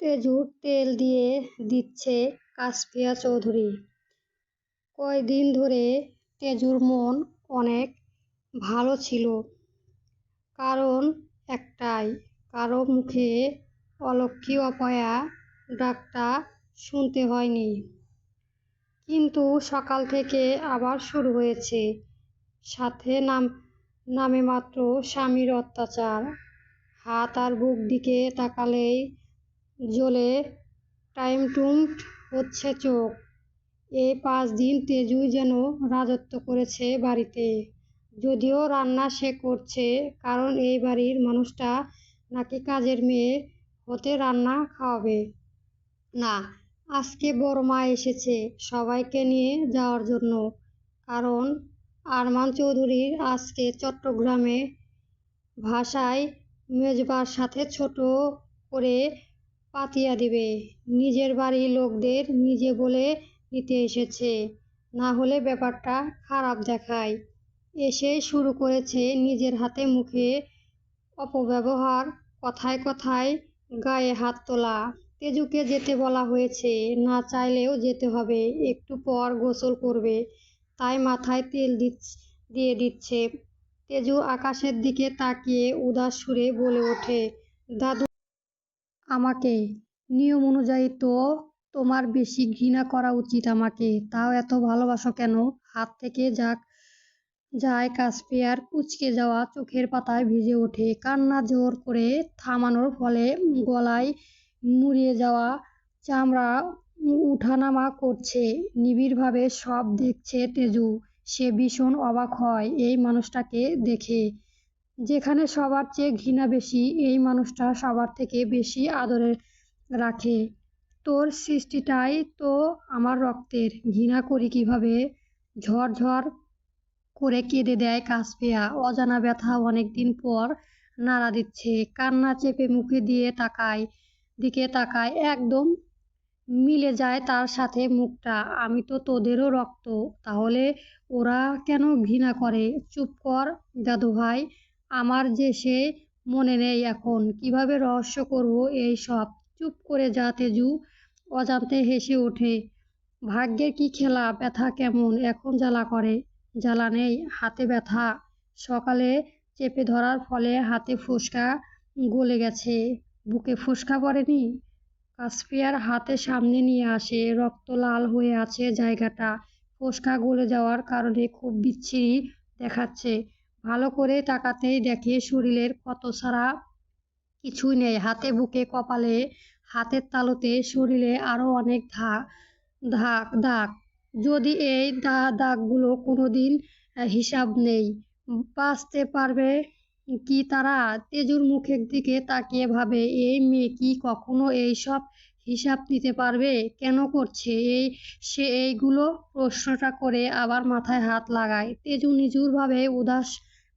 তেজুর তেল দিয়ে দিচ্ছে কাশফিয়া চৌধুরী। কয়দিন ধরে তেজুর মন অনেক ভালো ছিল। কারণ একটাই, কারও মুখে অলক্ষী অপয়া ডাকটা শুনতে হয়নি। কিন্তু সকাল থেকে আবার শুরু হয়েছে। সাথে নাম, নামে মাত্র স্বামীর অত্যাচার। হাত আর বুক দিকে তাকালেই জ্বলে টাইমটুম হচ্ছে চোখ। এই পাঁচ দিন তেজুই যেন রাজত্ব করেছে বাড়িতে। যদিও রান্না সে করছে, কারণ এই বাড়ির মানুষটা নাকি কাজের মেয়ে হতে রান্না খাওয়াবে। না, আজকে বড় মা এসেছে সবাইকে নিয়ে যাওয়ার জন্য। কারণ আরমান চৌধুরীর আজকে চট্টগ্রামে ভাষায় মেজবার সাথে ছোট করে পাতিয়া দিবে। নিজের বাড়ির লোকদের নিজে বলে নিতে এসেছে। না হলে ব্যাপারটা খারাপ দেখায়। এসে শুরু করেছে নিজের হাতে মুখে অপব্যবহার, কথায় কথায় গায়ে হাত তোলা। তেজুকে যেতে বলা হয়েছে, না চাইলেও যেতে হবে। একটু পর গোসল করবে, তাই মাথায় তেল দিয়ে দিচ্ছে। তেজু আকাশের দিকে তাকিয়ে উদাস সুরে বলে ওঠে, দাদু আমাকে। নিয়ম অনুযায়ী তো তোমার বেশি ঘৃণা করা উচিত আমাকে। তাও এত ভালোবাসো কেন? হাত থেকে যাক, যায় কাসপিয়ার কুচকে যাওয়া চোখের পাতায় ভিজে ওঠে। কান্না জোর করে থামানোর ফলে গলায় মুড়িয়ে যাওয়া চামড়া উঠানামা করছে। নিবিড়ভাবে সব দেখছে তেজু। সে ভীষণ অবাক হয় এই মানুষটাকে দেখে। যেখানে সবার চেয়ে ঘৃণা বেশি, এই মানুষটা সবার থেকে বেশি আদরে রাখে। তোর সৃষ্টিটাই তো আমার রক্তের। ঘৃণা করি কীভাবে? ঝড় করে কেঁদে দেয় কাসপিয়া। অজানা ব্যথা অনেকদিন পর নাড়া দিচ্ছে। কান্না চেপে মুখে দিয়ে তাকায়, দিকে তাকায়, একদম মিলে যায় তার সাথে মুখটা। আমি তো তোদেরও রক্ত, তাহলে ওরা কেন ঘৃণা করে? চুপ কর দাদু ভাই আমার যে সে মনে নেই এখন, কীভাবে রহস্য করব এই সব? চুপ করে যা তেজু, অজান্তে হেসে ওঠে। ভাগ্যের কি খেলা, ব্যথা কেমন? এখন জ্বালা করে। জ্বালা নেই, হাতে ব্যথা। সকালে চেপে ধরার ফলে হাতে ফোসকা গলে গেছে। বুকে ফোসকা পড়েনি? কাসপিয়ার হাতে সামনে নিয়ে আসে, রক্ত লাল হয়ে আছে জায়গাটা। ফোসকা গলে যাওয়ার কারণে খুব বিচ্ছিরি দেখাচ্ছে। ভালো করে তাকাতেই দেখে শরীরের কত সারা কিছুই নেই। হাতে, বুকে, কপালে, হাতের তালুতে শরীরে আরও অনেক ধা ধাক দাগ। যদি এই দা, দাগগুলো কোনো দিন হিসাব নেই, বাঁচতে পারবে কি তারা? তেজুর মুখের দিকে তাকিয়ে ভাবে, এই মেয়ে কি কখনো এই সব হিসাব নিতে পারবে? কেন করছে এই, সে এইগুলো? প্রশ্নটা করে আবার মাথায় হাত লাগায়। তেজু নিজুরভাবে উদাস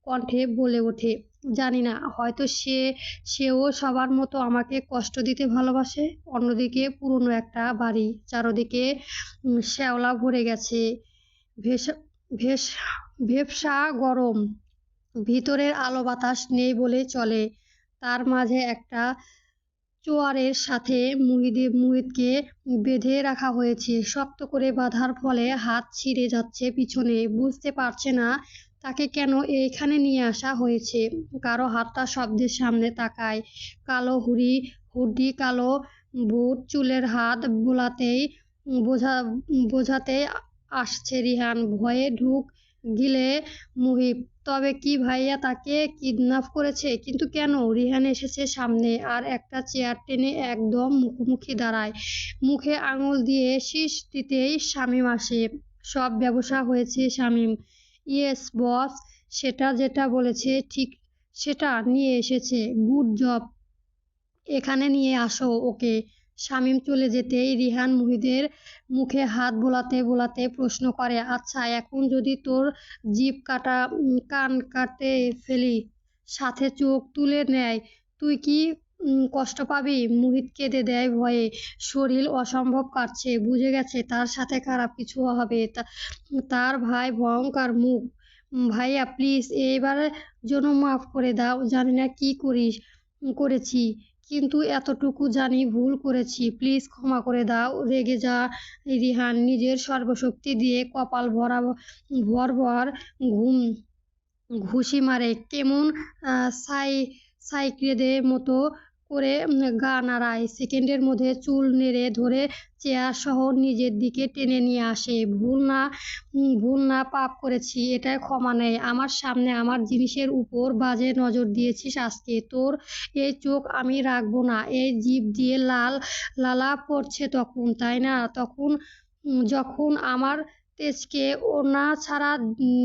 কণ্ঠে বলে ওঠে, জানি না, হয়তো সে, সেও সবার মতো আমাকে কষ্ট দিতে ভালোবাসে। অন্যদিকে পুরনো একটা বাড়ি, চারদিকে শ্যাওলা ভরে গেছে, ভেসা, ভেস, ভেপসা গরম। ভিতরের আলো বাতাস নেই বলে চলে। তার মাঝে একটা চোয়ারের সাথে মুহিদে মুহিতকে বেঁধে রাখা হয়েছে। শক্ত করে বাঁধার ফলে হাত ছিঁড়ে যাচ্ছে পিছনে। বুঝতে পারছে না তাকে কেন এইখানে নিয়ে আসা হয়েছে? কারও হাতটা শব্দের সামনে তাকায়। কালো হুড়ি, হুডি, কালো বুট, চুলের হাত বোলাতেই বোঝা, বোঝাতে আসছে রিহান। ভয়ে ঢুক গিলে মুহিব। তবে কি ভাইয়া তাকে কিডন্যাপ করেছে? কিন্তু কেন? রিহান এসেছে সামনে আর একটা চেয়ার টেনে একদম মুখোমুখি দাঁড়ায়। মুখে আঙুল দিয়ে শীষ দিতেই শামীম আসে। সব ব্যবসা হয়েছে শামীম। ইয়েস, বস, সেটা যেটা বলেছে, ঠিক সেটা নিয়ে এসেছে। Good job. এখানে নিয়ে আসো ওকে। শামীম চলে যেতেই রিহান মুহিদের মুখে হাত বোলাতে বোলাতে প্রশ্ন করে আচ্ছা এখন যদি তোর জিভ কাটা কান কাটতে ফেলি, সাথে চোখ তুলে নেয়, তুই কি কষ্ট পাবি। মুহিত কেঁদে দেয় ভয়ে। শরীর অসম্ভব কাটছে, বুঝে গেছে তার সাথে খারাপ কিছু হবে। তার ভাই ভয়ঙ্কর মুখ। ভাইয়া প্লিজ এইবারের জন্য মাফ করে দাও, জানি না কি করিস, করেছি। কিন্তু এতটুকু জানি ভুল করেছি। প্লিজ ক্ষমা করে দাও। রেগে যা, রিহান। নিজের সর্বশক্তি দিয়ে কপাল ভরা, ভর ভর ঘুম, ঘুষি মারে। কেমন সাই, সাইক্রেদের মতো করে গা নাড়ায় সেকেন্ডের মধ্যে চুল নেড়ে ধরে চেয়ার সহ নিজের দিকে টেনে নিয়ে আসে। ভুল না ভুল না, পাপ করেছি, এটাই ক্ষমা নেই। আমার সামনে আমার জিনিসের উপর বাজে নজর দিয়েছিস আজকে। তোর এই চোখ আমি রাখব না। এই জিভ দিয়ে লাল, লালা পড়ছে তখন, তাই না? তখন যখন আমার তেজকে ওনা ছাড়া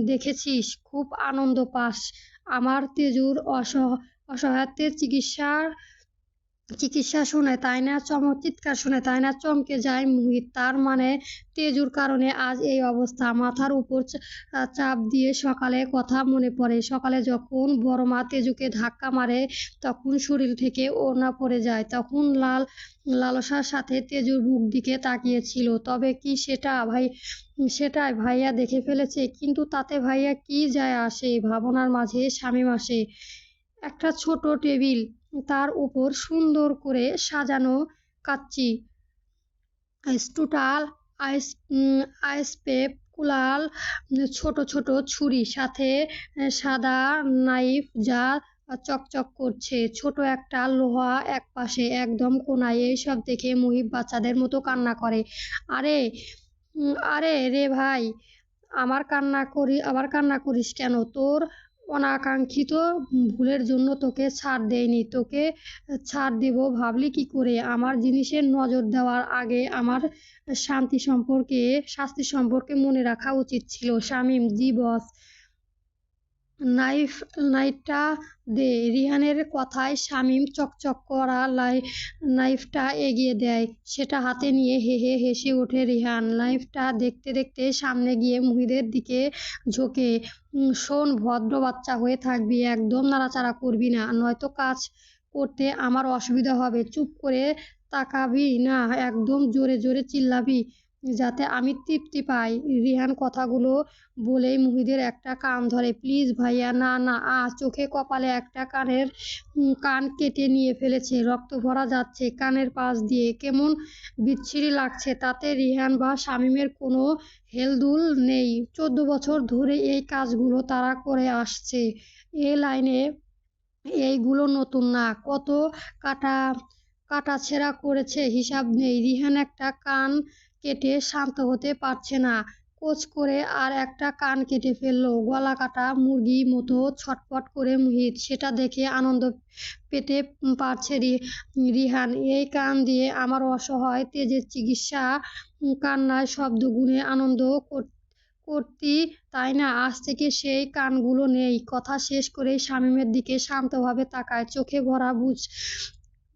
দেখেছিস, খুব আনন্দ পাস। আমার তেজুর অসহ, অসহায়ত্বের চিকিৎসার চিকিৎসা শুনে তাই না? চমক, চিৎকার শুনে তাই না? চমকে যায় মুহিত। তার মানে তেজুর কারণে আজ এই অবস্থা। মাথার উপর চাপ দিয়ে সকালে কথা মনে পড়ে। সকালে যখন বড় মা তেজুকে ধাক্কা মারে, তখন শরীর থেকে ওড়না পড়ে যায়। তখন লাল, লালসার সাথে তেজুর বুক দিকে তাকিয়েছিল। তবে কি সেটা ভাই, সেটাই ভাইয়া দেখে ফেলেছে? কিন্তু তাতে ভাইয়া কি যায় আসে? ভাবনার মাঝে স্বামী আসে। একটা ছোট টেবিল তার উপর সুন্দর করে সাজানো কাচ্চি। স্টুটাল আইস আইসপেপ কুলাল, ছোট ছোট ছুরি, সাথে সাদা নাইফ যা চকচক করছে। ছোট একটা লোহা এক পাশে একদম কোনায় এইসব দেখে মুহিব বাচ্চাদের মতো কান্না করে। আরে আরে রে ভাই, আমার কান্না করি, আবার কান্না করিস কেন? তোর অনাকাঙ্ক্ষিত ভুলের জন্য তোকে ছাড় দেয়নি। তোকে ছাড় দেব ভাবলি কি করে? আমার জিনিসের নজর দেওয়ার আগে আমার শান্তি সম্পর্কে, শাস্তি সম্পর্কে মনে রাখা উচিত ছিল। শামীম, জি বস। নাইফ, নাইফটা দে। রিহানের কথায় শামীম চকচক করা লাই, নাইফটা এগিয়ে দেয়। সেটা হাতে নিয়ে হে হে হেসে ওঠে রিহান। নাইফটা দেখতে দেখতে সামনে গিয়ে মুহিদের দিকে ঝোঁকে। শোন, ভদ্র বাচ্চা হয়ে থাকবি, একদম নাড়াচাড়া করবি না। নয়তো কাজ করতে আমার অসুবিধা হবে। চুপ করে তাকাবি না, একদম জোরে জোরে চিল্লাবি। যাতে আমি তৃপ্তি পাই। রিহান কথাগুলো বলেই মুহিদের একটা কান ধরে। প্লিজ ভাইয়া, না না আ চোখে কপালে একটা কানের কান কেটে নিয়ে ফেলেছে। রক্ত ভরা যাচ্ছে কানের পাশ দিয়ে। কেমন বিচ্ছিরি লাগছে তাতে রিহান বা শামীমের কোনো হেলদুল নেই। চোদ্দ বছর ধরে এই কাজগুলো তারা করে আসছে। এ লাইনে এইগুলো নতুন না। কত কাটা, কাটাছেঁড়া করেছে, হিসাব নেই। রিহান একটা কান কেটে শান্ত হতে পারছে না। কোচ করে আর একটা কান কেটে ফেলল। গলা কাটা মুরগি মতো ছটপট করে মুহিত। সেটা দেখে আনন্দ পেতে পারছে রিহান। এই কান দিয়ে আমার অসহায় তেজের চিকিৎসা, কান্নায় শব্দ গুনে আনন্দ করতি, তাই না? আজ থেকে সেই কানগুলো নেই। কথা শেষ করে শামীমের দিকে শান্তভাবে তাকায়। চোখে ভরা বুঝ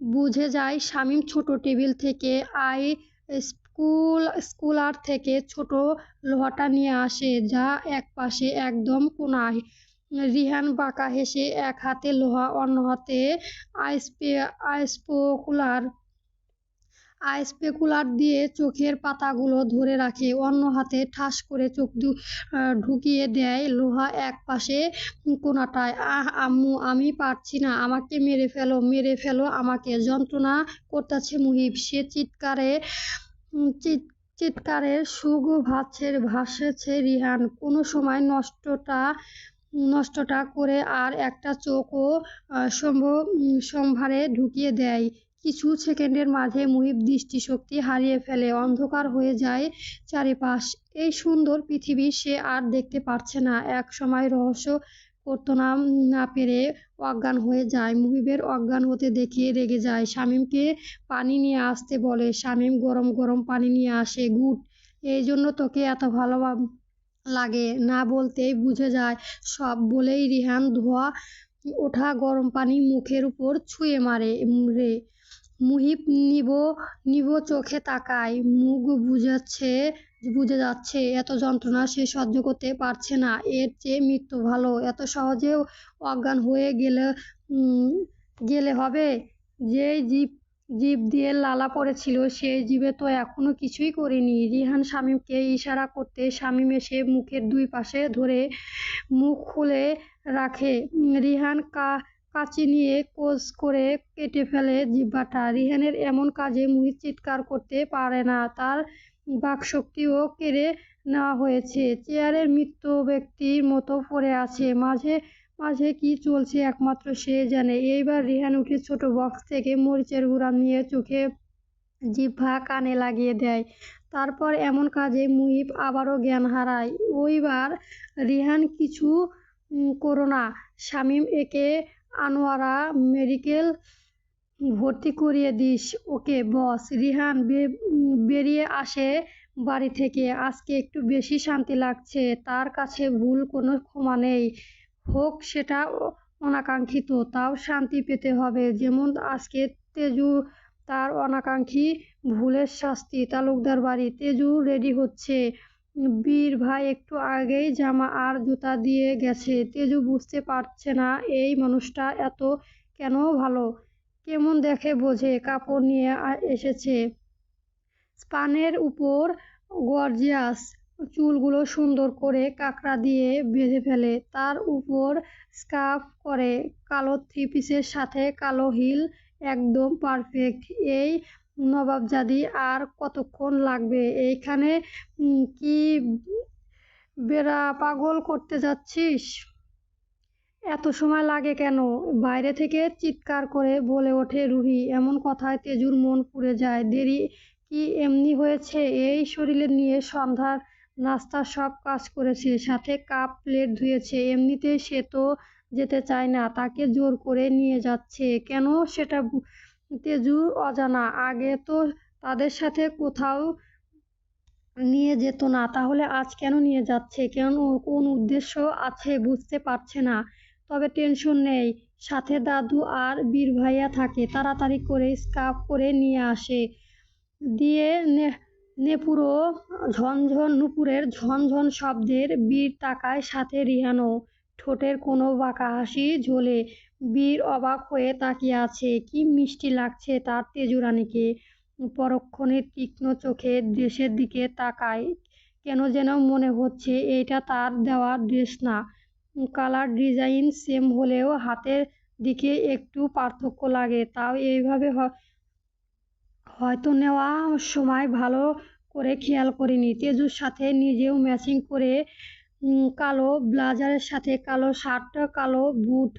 বুঝে যায় শামীম ছোট টেবিল থেকে আই স্কুল, স্কুলার থেকে ছোট লোহাটা নিয়ে আসে, যা একপাশে একদম কোনায়। রিহান বাঁকা হেসে এক হাতে লোহা, অন্য হাতে আইসপে, আইসপোকুলার। আইসপেকুলার দিয়ে চোখের পাতাগুলো ধরে রাখে, অন্য হাতে ঠাস করে চোখ ঢুকিয়ে দেয়। লোহা এক পাশে কোনাটায়, আহ, আম্মু, আমি পারছি না, আমাকে মেরে ফেলো মেরে ফেলো আমাকে, যন্ত্রণা করতেছে মুহিব। সে চিৎকারে চিৎকারের সুগ ভাসছে ভাসেছে রিহান। কোনো সময় নষ্টটা নষ্টটা করে আর একটা চোখও সম্ভব সম্ভারে ঢুকিয়ে দেয়। কিছু সেকেন্ডের মাঝে মুহিব দৃষ্টিশক্তি হারিয়ে ফেলে, অন্ধকার হয়ে যায় চারিপাশ। এই সুন্দর পৃথিবী সে আর দেখতে পারছে না। এক সময় রহস্য করতো না না পেরে অজ্ঞান হয়ে যায়। মুহিবের অজ্ঞান হতে দেখে রেগে যায়। শামীমকে পানি নিয়ে আসতে বলে। শামীম গরম গরম পানি নিয়ে আসে, গুড, এই জন্য তোকে এত ভালো লাগে? না বলতেই বুঝে যায়। সব বলেই রিহান ধোয়া ওঠা গরম পানি মুখের উপর ছুঁয়ে মারে রে। মুহিব নিব নিব চোখে তাকায়। মুখ বুঝাচ্ছে, বুঝে যাচ্ছে, এত যন্ত্রণা সে সহ্য করতে পারছে না। এর চেয়ে মৃত্যু ভালো। এত সহজে অজ্ঞান হয়ে গেলে গেলে হবে? যেই জীব জীব দিয়ে লালা পড়েছিল সেই জীবে তো এখনও কিছুই করেনি। রিহান শামীমকে ইশারা করতে শামীম এসে মুখের দুই পাশে ধরে মুখ খুলে রাখে। রিহান কা কাঁচি নিয়ে কোচ করে কেটে ফেলে জিহ্বাটা। রিহানের এমন কাজে মুহিত চিৎকার করতে পারে না। তার বাকশক্তিও কেড়ে নেওয়া হয়েছে। চেয়ারের মৃত ব্যক্তির মতো পড়ে আছে। মাঝে মাঝে কি চলছে একমাত্র সে জানে। এইবার রিহান উঠে ছোট বক্স থেকে মরিচের গুঁড়া নিয়ে চোখে জিহ্বা কানে লাগিয়ে দেয়। তারপর এমন কাজে মুহিব আবারও জ্ঞান হারায়। ওইবার রিহান কিছু করো না। শামীম একে আনোয়ারা মেডিকেল ভর্তি করিয়ে দিস। ওকে, বস। রিহান বেরিয়ে আসে বাড়ি থেকে। আজকে একটু বেশি শান্তি লাগছে। তার কাছে ভুল কোনো ক্ষমা নেই। হোক, সেটা অনাকাঙ্ক্ষিত। তাও শান্তি পেতে হবে। যেমন আজকে তেজু, তার অনাকাঙ্ক্ষী ভুলের শাস্তি। তালুকদার বাড়ি। তেজু রেডি হচ্ছে। বীর ভাই একটু আগেই জামা আর জুতা দিয়ে গেছে। তেজু বুঝতে পারছে না, এই মানুষটা এত কেন ভালো? কেমন দেখে বোঝে? কাপড় নিয়ে এসেছে। স্পানের উপর গর্জিয়াস চুলগুলো সুন্দর করে কাঁকড়া দিয়ে বেঁধে ফেলে। তার উপর স্কার্ফ করে, কালো থ্রি পিসের সাথে কালো হিল, একদম পারফেক্ট। এই নবাবজাদি আর কতক্ষণ লাগবে? এইখানে কি বেড়া পাগল করতে যাচ্ছিস? এত সময় লাগে কেন? বাইরে থেকে চিৎকার করে বলে ওঠে রুহি। এমন কথায় তেজুর মন পুড়ে যায়। দেরি কি এমনি হয়েছে? এই শরীরে নিয়ে সন্ধ্যার নাস্তা সব কাজ করেছে, সাথে কাপ প্লেট ধুয়েছে। এমনিতে সে তো যেতে চায় না, তাকে জোর করে নিয়ে যাচ্ছে। কেন সেটা তেজু অজানা। আগে তো তাদের সাথে কোথাও নিয়ে যেত না, তাহলে আজ কেন নিয়ে যাচ্ছে? কেন কোন উদ্দেশ্য আছে বুঝতে পারছে না। তবে টেনশন নেই, সাথে দাদু আর বীর ভাইয়া থাকে, তাড়াতাড়ি করে স্কার্ফ করে নিয়ে আসে। দিয়ে নেপুরো ঝনঝন, নুপুরের ঝনঝন শব্দের বীর তাকায় সাথে রিহানও। ঠোঁটের কোনো বাঁকা হাসি ঝোলে। বীর অবাক হয়ে তাকিয়ে আছে। কি মিষ্টি লাগছে তার তেজুরানিকে। পরক্ষণে তীক্ষ্ণ চোখে ড্রেসের দিকে তাকায়। কেন যেন মনে হচ্ছে এইটা তার দেওয়া ড্রেস না। কালার ডিজাইন সেম হলেও হাতের দিকে একটু পার্থক্য লাগে। তাও এইভাবে হয়তো নেওয়া সময় ভালো করে খেয়াল করিনি। তেজুর সাথে নিজেও ম্যাচিং করে কালো ব্লাজারের সাথে কালো শার্ট, কালো বুট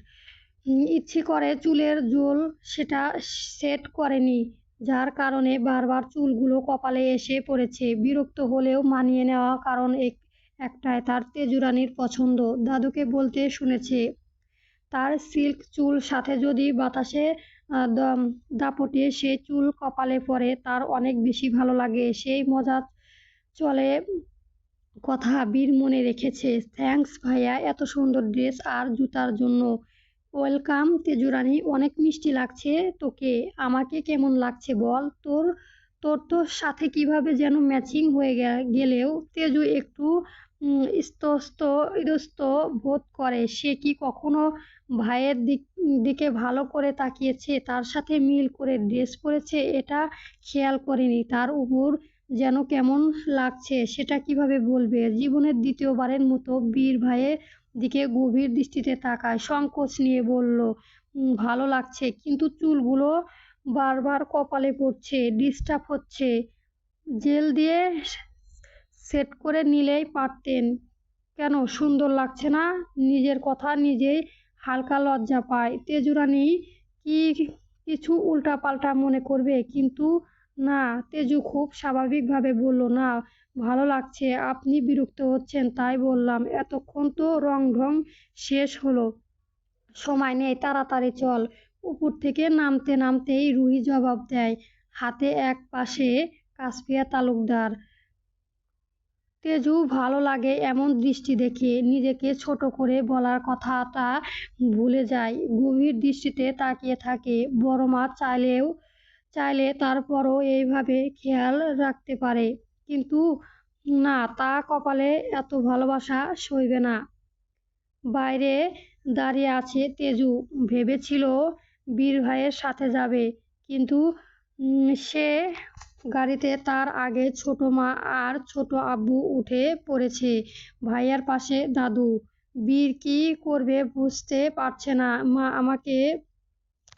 ইচ্ছে করে চুলের জোল সেটা সেট করেনি, যার কারণে বারবার চুলগুলো কপালে এসে পড়েছে। বিরক্ত হলেও মানিয়ে নেওয়া কারণ এক, একটাই তার তেজুরানির পছন্দ। দাদুকে বলতে শুনেছে, তার সিল্ক চুল সাথে যদি বাতাসে দাপটে সে চুল কপালে পরে তার অনেক বেশি ভালো লাগে। সেই মজা চলে কথা বীর মনে রেখেছে। থ্যাঙ্কস ভাইয়া, এত সুন্দর ড্রেস আর জুতার জন্য। ওয়েলকাম তেজুরানি, অনেক মিষ্টি লাগছে তোকে। আমাকে কেমন লাগছে বল তোর? তোর তোর সাথে কীভাবে যেন ম্যাচিং হয়ে গেলেও তেজু একটু ইস্তস্ত ইতস্ত বোধ করে। সে কি কখনো ভাইয়ের দিক, দিকে ভালো করে তাকিয়েছে? তার সাথে মিল করে ড্রেস পরেছে? এটা খেয়াল করেনি। তার উপর যেন কেমন লাগছে সেটা কীভাবে বলবে? জীবনের দ্বিতীয়বারের মতো বীর ভাইয়ের দিকে গভীর দৃষ্টিতে তাকায়। সংকোচ নিয়ে বলল ভালো লাগছে, কিন্তু চুলগুলো বারবার কপালে পড়ছে ডিস্টার্ব হচ্ছে। জেল দিয়ে সেট করে নিলেই পারতেন। কেন? সুন্দর লাগছে না? নিজের কথা নিজেই হালকা লজ্জা পায়। তেজুরানি কি কিছু উল্টাপাল্টা মনে করবে? কিন্তু না, তেজু খুব স্বাভাবিকভাবে বলল, না, ভালো লাগছে, আপনি বিরক্ত হচ্ছেন, তাই বললাম। এতক্ষণ তো রং ঢং শেষ হলো। সময় নেই, তাড়াতাড়ি চল। উপর থেকে নামতে নামতেই রুহি জবাব দেয়, হাতে এক পাশে কাসপিয়া তালুকদার। তেজু, ভালো লাগে এমন দৃষ্টি দেখে, নিজেকে ছোট করে বলার কথাটা ভুলে যায় গভীর দৃষ্টিতে তাকিয়ে থাকে, বড় মা চাইলেও চাইলে তারপরও এইভাবে খেয়াল রাখতে পারে। কিন্তু না, তা কপালে এত ভালোবাসা সইবে না। বাইরে দাঁড়িয়ে আছে তেজু, ভেবেছিল বীর ভাইয়ের সাথে যাবে, কিন্তু সে গাড়িতে তার আগে ছোট মা আর ছোট আব্বু উঠে পড়েছে, ভাইয়ার পাশে দাদু। বীর কী করবে বুঝতে পারছে না। মা আমাকে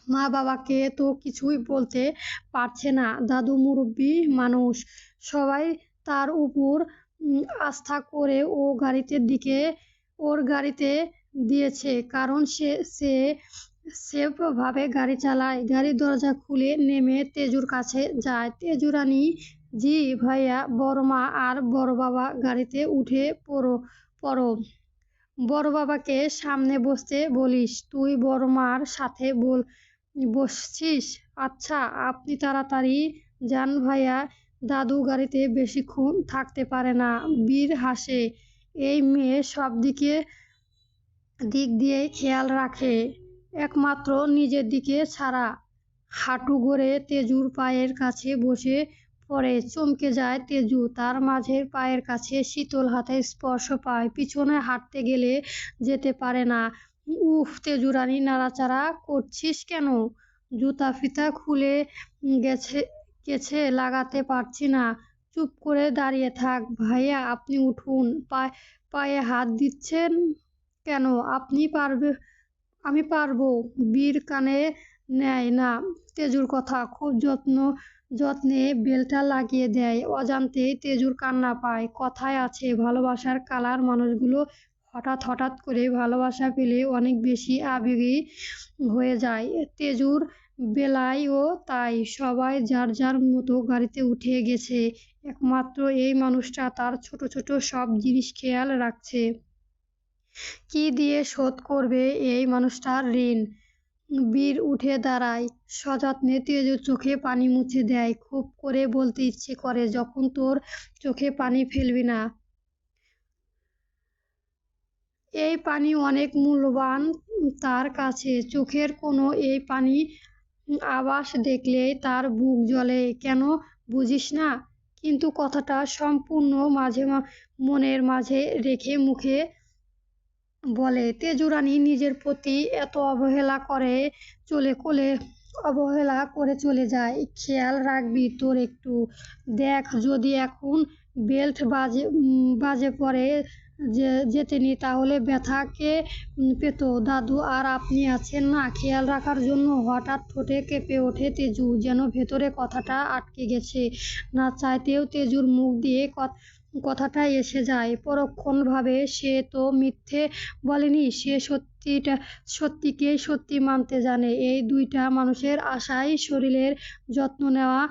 মা বাবাকে তো কিছুই বলতে পারছে না। দাদু মুরব্বি মানুষ। সবাই তার উপর আস্থা করে ও গাড়িতে দিকে, ওর গাড়িতে দিয়েছে। কারণ সে সে সেফভাবে গাড়ি চালায়। গাড়ির দরজা খুলে নেমে তেজুর কাছে যায়। তেজু রানী জি ভাইয়া, বড় মা আর বড় বাবা গাড়িতে উঠে পড়ো পড়ো। বড় বাবাকে সামনে বসতে বলিস। তুই বড় মার সাথে বল। বসছিস? আচ্ছা আপনি তাড়াতাড়ি যান ভাইয়া। দাদু গাড়িতে বেশিক্ষণ থাকতে পারে না। বীর হাসে। এই মেয়ে সব দিকে, দিক দিয়ে খেয়াল রাখে। একমাত্র নিজের দিকে ছাড়া। হাঁটু গড়ে তেজুর পায়ের কাছে বসে পড়ে। চমকে যায় তেজু। তার মাঝের পায়ের কাছে শীতল হাতে স্পর্শ পায়। পিছনে হাঁটতে গেলে যেতে পারে না। উফ তেজু রানী নাড়াচাড়া করছিস কেন? জুতা ফিতা খুলে গেছে গেছে, লাগাতে পারছি না। চুপ করে দাঁড়িয়ে থাক ভাইয়া, আপনি উঠুন। পায়ে পায়ে হাত দিচ্ছেন কেন? আপনি পারবে, আমি পারব। বীর কানে নেয় না তেজুর কথা। খুব যত্ন, যত্নে বেলটা লাগিয়ে দেয়। অজান্তে তেজুর কান্না পায়। কথায় আছে, ভালোবাসার কালার মানুষগুলো হঠাৎ হঠাৎ করে ভালোবাসা পেলে অনেক বেশি আবেগী হয়ে যায়। তেজুর বেলায়ও তাই সবাই যার যার মতো গাড়িতে উঠে গেছে। একমাত্র এই মানুষটা তার ছোট ছোট সব জিনিস খেয়াল রাখছে। কি দিয়ে শোধ করবে এই মানুষটার ঋণ? বীর উঠে দাঁড়ায়। সযত্নে তেজুর চোখে পানি মুছে দেয়। খুব করে বলতে ইচ্ছে করে, যখন তোর চোখে পানি ফেলবি না এই পানি অনেক মূল্যবান তার কাছে। চোখের কোনো এই পানি আবাস দেখলেই তার বুক জ্বলে। কেন বুঝিস না? কিন্তু কথাটা সম্পূর্ণ মাঝে মনের মাঝে রেখে মুখে বলে, তেজুরানী নিজের প্রতি এত অবহেলা করে চলে কোলে অবহেলা করে চলে যায়। খেয়াল রাখবি তোর একটু। দেখ, যদি এখন বেল্ট বাজে বাজে পরে যে যেতেনি তাহলে ব্যথাকে পেত? দাদু, আর আপনি আছেন না? খেয়াল রাখার জন্য হঠাৎ ঠোঁটে কেঁপে ওঠে তেজু, যেন ভেতরে কথাটা আটকে গেছে। না চাইতেও তেজুর মুখ দিয়ে কথাটা এসে যায়। পরক্ষণভাবে সে তো মিথ্যে বলেনি, সে সত্যিটা সত্যিকেই সত্যি মানতে জানে। এই দুইটা মানুষের আশায় শরীরের যত্ন নেওয়া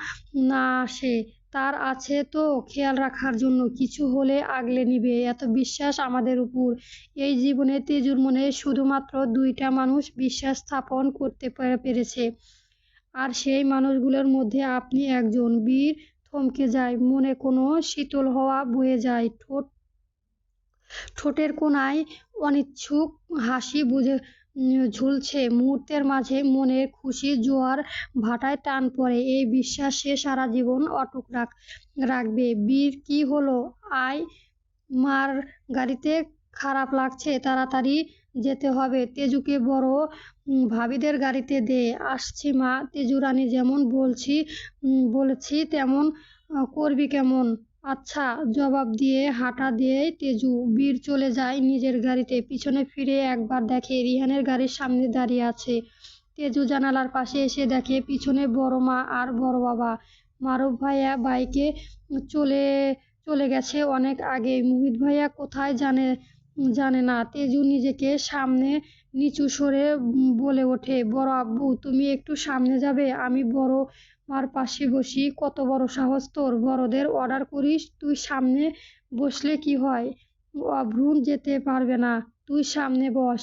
না আসে। তার আছে তো খেয়াল রাখার জন্য, কিছু হলে আগলে নিবে, এত বিশ্বাস আমাদের উপর। এই জীবনে তেজুর মনে শুধুমাত্র দুইটা মানুষ বিশ্বাস স্থাপন করতে পেরেছে। আর সেই মানুষগুলোর মধ্যে আপনি একজন বীর থমকে যায়। মনে কোনো শীতল হওয়া বয়ে যায়। ঠোঁট, ঠোঁটের কোনায় অনিচ্ছুক হাসি বুঝে ঝুলছে। মুহূর্তের মাঝে মনের খুশি জোয়ার ভাটায় টান পড়ে। এই বিশ্বাস সে সারা জীবন অটুট রাখ, রাখবে। বীর কি হলো? আয় মার গাড়িতে খারাপ লাগছে, তাড়াতাড়ি যেতে হবে। তেজুকে বড় ভাবিদের গাড়িতে দে। আসছি মা তেজু রানী যেমন বলছি বলেছি তেমন করবি কেমন? আচ্ছা জবাব দিয়ে হাঁটা দিয়ে তেজু। বীর চলে যায় নিজের গাড়িতে। পিছনে ফিরে একবার দেখে রিহানের গাড়ির সামনে দাঁড়িয়ে আছে। তেজু জানালার পাশে এসে দেখে পিছনে বড় মা আর বড় বাবা। মারুফ ভাইয়া বাইকে চলে চলে গেছে অনেক আগে। মুহিত ভাইয়া কোথায় জানে জানে না। তেজু নিজেকে সামনে নিচু সরে বলে ওঠে, বড় আব্বু, তুমি একটু সামনে যাবে? আমি বড় মার পাশে বসি, কত বড় সাহস তোর? বড়দের অর্ডার করিস, তুই সামনে বসলে কি হয়? অভ্রূণ যেতে পারবে না, তুই সামনে বস।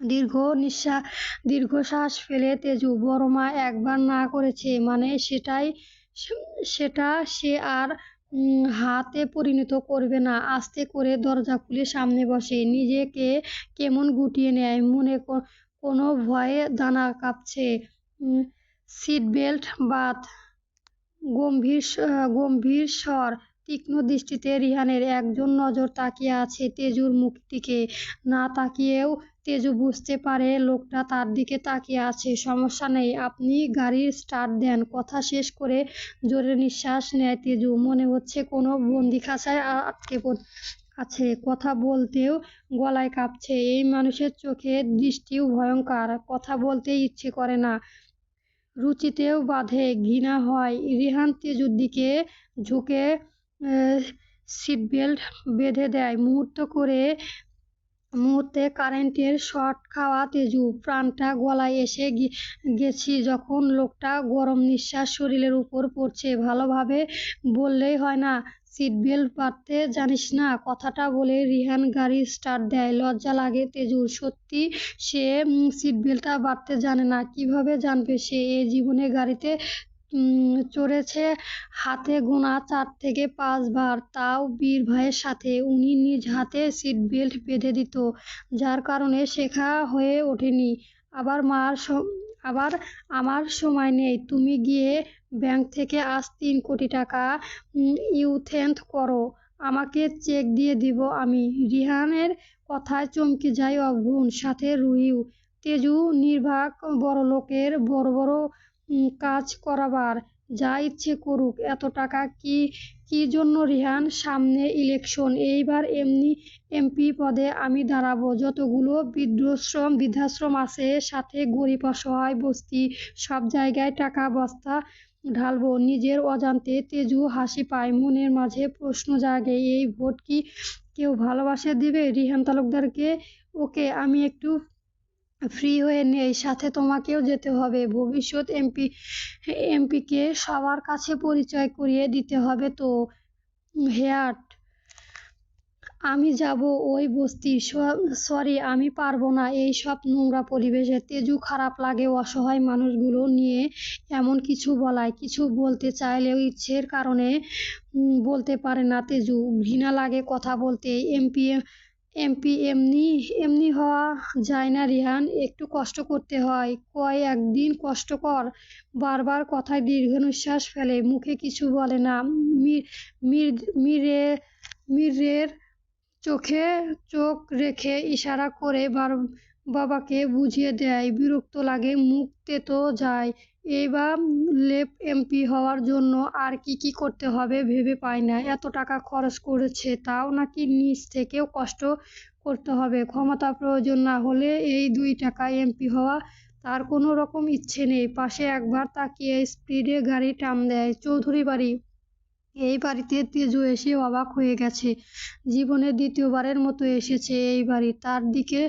দীর্ঘ নিঃশ্বাস দীর্ঘশ্বাস ফেলে তেজু, বড় মা একবার না করেছে মানে সেটাই, সেটা সে আর হাতে পরিণত করবে না। আস্তে করে দরজা খুলে সামনে বসে। নিজেকে কেমন গুটিয়ে নেয়? মনে কোনো ভয়ে দানা কাঁপছে। সিট বেল্ট বাদ গম্ভীর গম্ভীর স্বর। তীক্ষ্ণ দৃষ্টিতে রিহানের একজন নজর তাকিয়ে আছে তেজুর মুখটিকে না তাকিয়েও তেজু বুঝতে পারে লোকটা তার দিকে তাকিয়ে আছে। সমস্যা নেই, আপনি গাড়ির স্টার্ট দেন। কথা শেষ করে জোরে নিঃশ্বাস নেয় তেজু। মনে হচ্ছে কোনো বন্দি বন্দিখাঁচায় আটকে আছে। কথা বলতেও গলায় কাঁপছে। এই মানুষের চোখে দৃষ্টিও ভয়ঙ্কর। কথা বলতে ইচ্ছে করে না। রুচিতেও বাধে, ঘৃণা হয়। রিহান তেজুর দিকে ঝুঁকে সিটবেল্ট বেঁধে দেয়। মুহূর্ত করে, মুহূর্তে কারেন্টের শর্ট খাওয়া তেজু, প্রাণটা গলায় এসে গেছি যখন লোকটা গরম নিঃশ্বাস শরীরের উপর পড়ছে। ভালোভাবে বললেই হয় না সিট বেল্ট বাঁধতে জানিস না? কথাটা বলে রিহান গাড়ি স্টার্ট দেয়। লজ্জা লাগে তেজুর সত্যি সে সিট বেল্টটা বাঁধতে জানে না। কীভাবে জানবে সে? এ জীবনে গাড়িতে চড়েছে হাতে গোনা চার থেকে পাঁচবার। তাও বীর ভাইয়ের সাথে উনি নিজ হাতে সিট বেল্ট বেঁধে দিত, যার কারণে শেখা হয়ে ওঠেনি। আবার মার আবার আমার সময় নেই, তুমি গিয়ে ব্যাংক থেকে আজ তিন কোটি টাকা ইউথেন্থ করো। আমাকে চেক দিয়ে দিব আমি। রিহানের কথায় চমকে যায় অভ্রুণ সাথে রুহিও। তেজু নির্বাক বড়লোকের বড় বড় কাজ করাবার যা ইচ্ছে করুক। এত টাকা কি কি জন্য রিহান? সামনে ইলেকশন এইবার এমনি এমপি পদে আমি দাঁড়াবো। যতগুলো বৃদ্ধাশ্রম বৃদ্ধাশ্রম আছে, সাথে গরিব, অসহায়, বস্তি, সব জায়গায় টাকা বস্তা ঢালবো। নিজের অজান্তে তেজু হাসি পায়। মনের মাঝে প্রশ্ন জাগে, এই ভোট কি কেউ ভালোবাসে দেবে? রিহান তালুকদারকে, ওকে আমি একটু ফ্রি হয়ে নেই, সাথে তোমাকেও যেতে হবে। ভবিষ্যৎ এমপি, এমপিকে সবার কাছে পরিচয় করিয়ে দিতে হবে তো হেয়াট আমি যাব ওই বস্তি সরি আমি পারব না। এই সব নোংরা পরিবেশে তেজু খারাপ লাগে, অসহায় মানুষগুলো নিয়ে এমন কিছু বলায়। কিছু বলতে চাইলেও ইচ্ছের কারণে বলতে পারে না তেজু। ঘৃণা লাগে কথা বলতে। এমপি এমপি এমনি এমনি হওয়া যায় না রিহান একটু কষ্ট করতে হয়। কয় একদিন কষ্ট কর, বারবার কথায় দীর্ঘ নিঃশ্বাস ফেলে, মুখে কিছু বলে না। মির, মিরে মিরের চোখে চোখ রেখে ইশারা করে বাবাকে বুঝিয়ে দেয়, বিরক্ত লাগে, মুখ তেতো যায়। এইবার লেপ এমপি হওয়ার জন্য আর কি কি করতে হবে ভেবে পায় না। এত টাকা খরচ করেছে, তাও নাকি নিজ থেকেও কষ্ট করতে হবে। ক্ষমতা প্রয়োজন না হলে এই দুই টাকা এমপি হওয়া তার কোনো রকম ইচ্ছে নেই। পাশে একবার তাকিয়ে স্পিডে গাড়ি টান দেয়, চৌধুরী বাড়ি। এই বাড়িতে তেজু এসে অবাক হয়ে গেছে। জীবনে দ্বিতীয়বারের মতো এসেছে এই বাড়ি। তার দিকে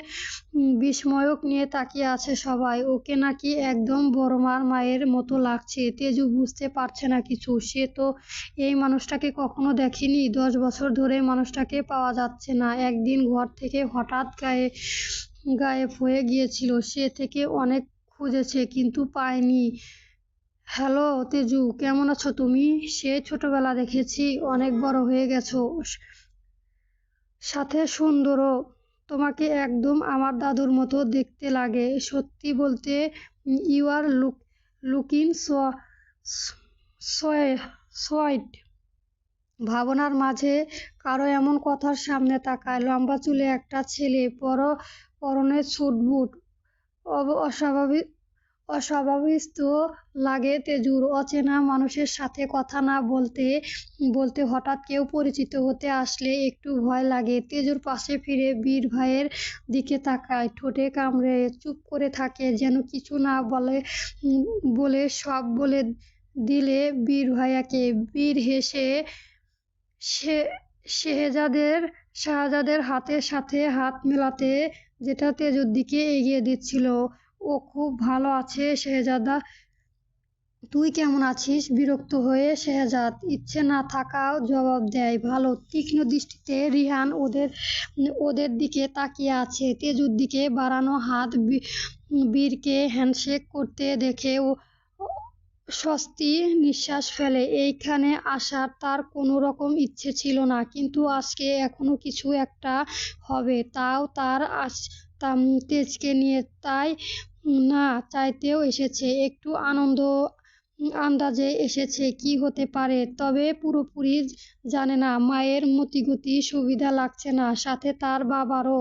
বিস্ময়ক নিয়ে তাকিয়ে আছে সবাই। ওকে নাকি একদম বড় মার, মায়ের মতো লাগছে। তেজু বুঝতে পারছে না কিছু। সে তো এই মানুষটাকে কখনো দেখেনি। দশ বছর ধরে মানুষটাকে পাওয়া যাচ্ছে না। একদিন ঘর থেকে হঠাৎ গায়ে, গায়েব হয়ে গিয়েছিল। সে থেকে অনেক খুঁজেছে, কিন্তু পায়নি। হ্যালো তেজু, কেমন আছো তুমি? সে ছোটবেলা দেখেছি, অনেক বড় হয়ে গেছো। সাথে সুন্দরও। তোমাকে একদম আমার দাদুর মতো দেখতে লাগে। সত্যি বলতে you are look looking sweet ভাবনার মাঝে কারও এমন কথার সামনে তাকায়। লম্বা চুলে একটা ছেলে, পর, পরনে ছুট বুট অস্বাভাবিক অস্বাভাবিক লাগে তেজুর অচেনা মানুষের সাথে কথা না বলতে বলতে হঠাৎ কেউ পরিচিত হতে আসলে একটু ভয় লাগে। তেজুর পাশে ফিরে বীর ভাইয়ের দিকে তাকায়, ঠোঁটে কামড়ে চুপ করে থাকে, যেন কিছু না বলে বলে সব বলে দিলে বীর ভাইয়াকে। বীর হেসে, সে, শেহজাদের, শাহজাদের হাতের সাথে হাত মেলাতে যেটা তেজুর দিকে এগিয়ে দিচ্ছিল। ও খুব ভালো আছে শেহজাদা। তুই কেমন আছিস? বিরক্ত হয়ে শেহজাদ ইচ্ছে না থাকাও জবাব দেয়। ভালো, তীক্ষ্ণ দৃষ্টিতে রিহান ওদের ওদের দিকে তাকিয়ে আছে। তেজুর দিকে বাড়ানো হাত বীরকে হ্যান্ডশেক করতে দেখে ও স্বস্তি নিঃশ্বাস ফেলে। এইখানে আসার তার কোনো রকম ইচ্ছে ছিল না, কিন্তু আজকে এখনও কিছু একটা হবে। তাও তার আস তেজকে নিয়ে তাই না, চাইতেও এসেছে। একটু আনন্দ আন্দাজে এসেছে কি হতে পারে, তবে পুরোপুরি জানে না। মায়ের মতিগতি সুবিধা লাগছে না। সাথে তার বাবারও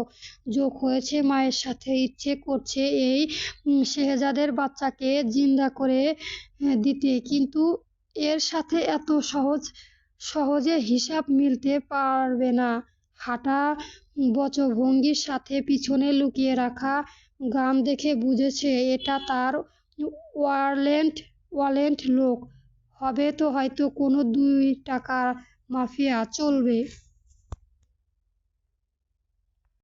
যোগ হয়েছে। মায়ের সাথে ইচ্ছে করছে এই শেহজাদের বাচ্চাকে জিন্দা করে দিতে। কিন্তু এর সাথে এত সহজ, সহজে হিসাব মিলতে পারবে না। হাঁটা বচভঙ্গির সাথে পিছনে লুকিয়ে রাখা গান দেখে বুঝেছে, এটা তার ওয়ালেন্ট ওয়ালেন্ট লোক। হবে তো হয়তো কোনো দুই টাকার মাফিয়া চলবে।